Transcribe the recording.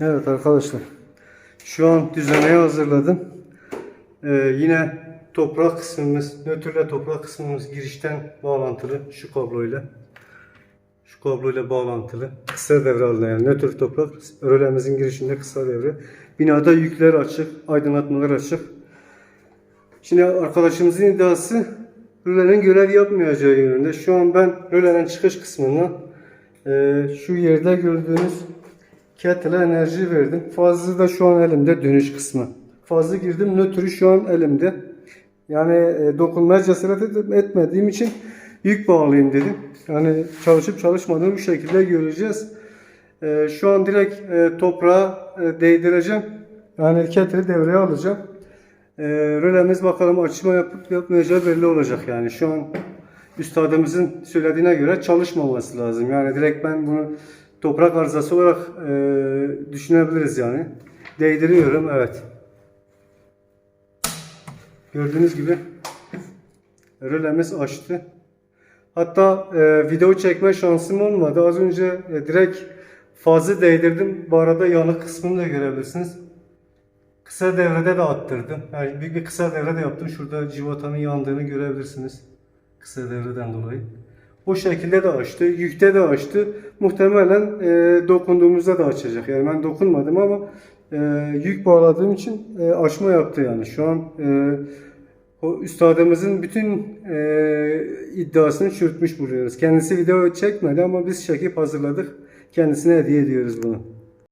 Evet arkadaşlar. Şu an düzeneye hazırladım. Ee, yine toprak kısmımız, nötrle toprak kısmımız girişten bağlantılı şu kabloyla. Şu kabloyla bağlantılı. Kısa devre haline yani nötr toprak rölemizin girişinde kısa devre. Binada yükler açık, aydınlatmalar açık. Şimdi arkadaşımızın iddiası rölenin görev yapmayacağı yönünde. Şu an ben rölenin çıkış kısmına e, şu yerde gördüğünüz kettle'a enerji verdim. Fazla da şu an elimde dönüş kısmı. Fazla girdim nötrü şu an elimde. Yani e, dokunmaya cesaret et- etmediğim için yük bağlayayım dedim. Yani çalışıp çalışmadığımı bu şekilde göreceğiz. E, şu an direkt e, toprağa e, değdireceğim. Yani kettle'ı devreye alacağım. E, rölemiz bakalım açma yapıp yapmayacağı belli olacak yani. Şu an üstadımızın söylediğine göre çalışmaması lazım. Yani direkt ben bunu toprak arızası olarak e, düşünebiliriz yani. Değdiriyorum evet. Gördüğünüz gibi rölemiz açtı. Hatta e, video çekme şansım olmadı. Az önce e, direkt fazla değdirdim. Bu arada yanık kısmını da görebilirsiniz. Kısa devrede de attırdım. Yani büyük bir kısa devre de yaptım. Şurada civatanın yandığını görebilirsiniz. Kısa devreden dolayı. O şekilde de açtı. Yükte de açtı. Muhtemelen e, dokunduğumuzda da açacak. Yani ben dokunmadım ama e, yük bağladığım için e, açma yaptı yani. Şu an e, o üstadımızın bütün e, iddiasını çürütmüş buluyoruz. Kendisi video çekmedi ama biz çekip hazırladık. Kendisine hediye ediyoruz bunu.